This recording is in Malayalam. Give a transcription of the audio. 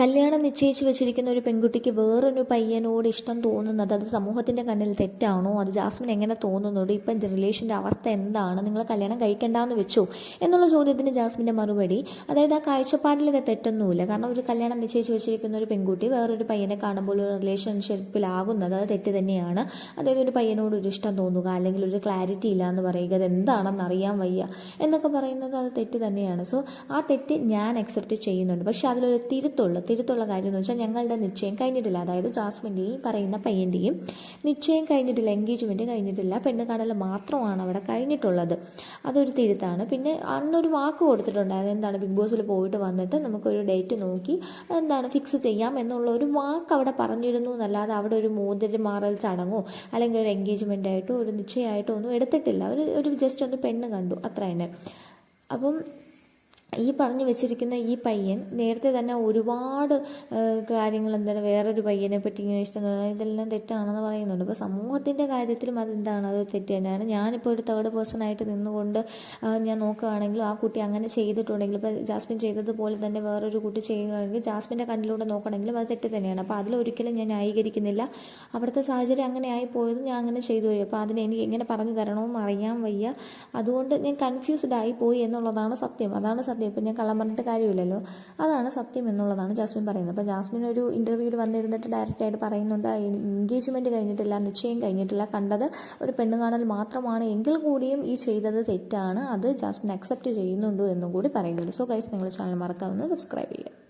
കല്യാണം നിശ്ചയിച്ച് വെച്ചിരിക്കുന്ന ഒരു പെൺകുട്ടിക്ക് വേറൊരു പയ്യനോട് ഇഷ്ടം തോന്നുന്നത് അത് സമൂഹത്തിന്റെ കണ്ണിൽ തെറ്റാണോ? അത് ജാസ്മിൻ എങ്ങനെ തോന്നുന്നുണ്ട്? ഇപ്പം റിലേഷന്റെ അവസ്ഥ എന്താണ്? നിങ്ങൾ കല്യാണം കഴിക്കണ്ടെന്ന് വെച്ചു? എന്നുള്ള ചോദ്യത്തിന് ജാസ്മിന്റെ മറുപടി അതായത് ആ കാഴ്ചപ്പാടിൽ തെറ്റൊന്നുമില്ല. കാരണം ഒരു കല്യാണം നിശ്ചയിച്ച് വെച്ചിരിക്കുന്ന ഒരു പെൺകുട്ടി വേറൊരു പയ്യനെ കാണുമ്പോൾ ഒരു റിലേഷൻഷിപ്പിലാകുന്നത് അത് തെറ്റ് തന്നെയാണ്. അതായത് ഒരു പയ്യനോട് ഒരു ഇഷ്ടം തോന്നുക അല്ലെങ്കിൽ ഒരു ക്ലാരിറ്റി ഇല്ല എന്ന് പറയുക അത് എന്താണെന്ന് അറിയാൻ വയ്യ എന്നൊക്കെ പറയുന്നത് അത് തെറ്റ് തന്നെയാണ്. സോ ആ തെറ്റ് ഞാൻ അക്സെപ്റ്റ് ചെയ്യുന്നുണ്ട്. പക്ഷെ അതിലൊരു തിരുത്തുള്ള തിരുത്തുള്ള കാര്യം എന്ന് വെച്ചാൽ ഞങ്ങളുടെ നിശ്ചയം കഴിഞ്ഞിട്ടില്ല. അതായത് ജാസ്മിന്റെയും പറയുന്ന പയ്യന്റെയും നിശ്ചയം കഴിഞ്ഞിട്ടില്ല എൻഗേജ്മെന്റ് കഴിഞ്ഞിട്ടില്ല. പെണ്ണ് കാണൽ മാത്രമാണ് അവിടെ കഴിഞ്ഞിട്ടുള്ളത്. അതൊരു തിരുത്താണ്. പിന്നെ അന്നൊരു വാക്ക് കൊടുത്തിട്ടുണ്ടായിരുന്നു. എന്താണ് ബിഗ് ബോസിൽ പോയിട്ട് വന്നിട്ട് നമുക്കൊരു ഡേറ്റ് നോക്കി എന്താണ് ഫിക്സ് ചെയ്യാം എന്നുള്ള ഒരു വാക്ക് അവിടെ പറഞ്ഞിരുന്നു എന്നല്ലാതെ അവിടെ ഒരു മോതിരി മാറൽ ചടങ്ങോ അല്ലെങ്കിൽ ഒരു എൻഗേജ്മെന്റ് ആയിട്ടോ ഒരു നിശ്ചയമായിട്ടോ ഒന്നും എടുത്തിട്ടില്ല. ഒരു ഒരു ജസ്റ്റ് ഒന്ന് പെണ്ണ് കണ്ടു. അത്ര തന്നെ അപ്പം ഈ പറഞ്ഞു വെച്ചിരിക്കുന്ന ഈ പയ്യൻ നേരത്തെ തന്നെ ഒരുപാട് കാര്യങ്ങൾ എന്താണ് വേറൊരു പയ്യനെ പറ്റി ഇങ്ങനെ ഇഷ്ടം ഇതെല്ലാം തെറ്റാണെന്ന് പറയുന്നുണ്ട്. അപ്പോൾ സമൂഹത്തിന്റെ കാര്യത്തിലും അതെന്താണ്? അത് തെറ്റ് തന്നെയാണ്. ഞാനിപ്പോൾ ഒരു തേർഡ് പേഴ്സൺ ആയിട്ട് നിന്നുകൊണ്ട് ഞാൻ നോക്കുകയാണെങ്കിലും ആ കുട്ടി അങ്ങനെ ചെയ്തിട്ടുണ്ടെങ്കിൽ ഇപ്പോൾ ജാസ്മിൻ ചെയ്തതുപോലെ തന്നെ വേറൊരു കുട്ടി ചെയ്യുകയാണെങ്കിൽ ജാസ്മിന്റെ കണ്ണിലൂടെ നോക്കണമെങ്കിലും അത് തെറ്റ് തന്നെയാണ്. അപ്പോൾ അതിലൊരിക്കലും ഞാൻ ന്യായീകരിക്കുന്നില്ല. അവിടുത്തെ സാഹചര്യം അങ്ങനെ ആയിപ്പോയത് പോയത് ഞാൻ അങ്ങനെ ചെയ്തു പോയി. അപ്പോൾ അതിന് എനിക്ക് എങ്ങനെ പറഞ്ഞു തരണമെന്ന് അറിയാൻ വയ്യ. അതുകൊണ്ട് ഞാൻ കൺഫ്യൂസ്ഡ് ആയി പോയി എന്നുള്ളതാണ് സത്യം. അതാണ് സത്യം. ഇപ്പം ഞാൻ കള്ളം പറഞ്ഞിട്ട് കാര്യമില്ലല്ലോ. അതാണ് സത്യം എന്നുള്ളതാണ് ജാസ്മിൻ പറയുന്നത്. അപ്പോൾ ജാസ്മിൻ ഒരു ഇന്റർവ്യൂവിൽ വന്നിരുന്നിട്ട് ഡയറക്റ്റായിട്ട് പറയുന്നുണ്ട് എൻഗേജ്മെന്റ് കഴിഞ്ഞിട്ടില്ല നിശ്ചയം കഴിഞ്ഞിട്ടില്ല. കണ്ടത് ഒരു പെണ്ണ് കാണൽ മാത്രമാണ് എങ്കിൽ കൂടിയും ഈ ചെയ്തത് തെറ്റാണ്. അത് ജാസ്മിൻ അക്സെപ്റ്റ് ചെയ്യുന്നുണ്ട് എന്നും കൂടി പറയുന്നുണ്ട്. സോ ഗൈസ് നിങ്ങൾ ചാനൽ മറക്കാവുന്ന സബ്സ്ക്രൈബ് ചെയ്യുക.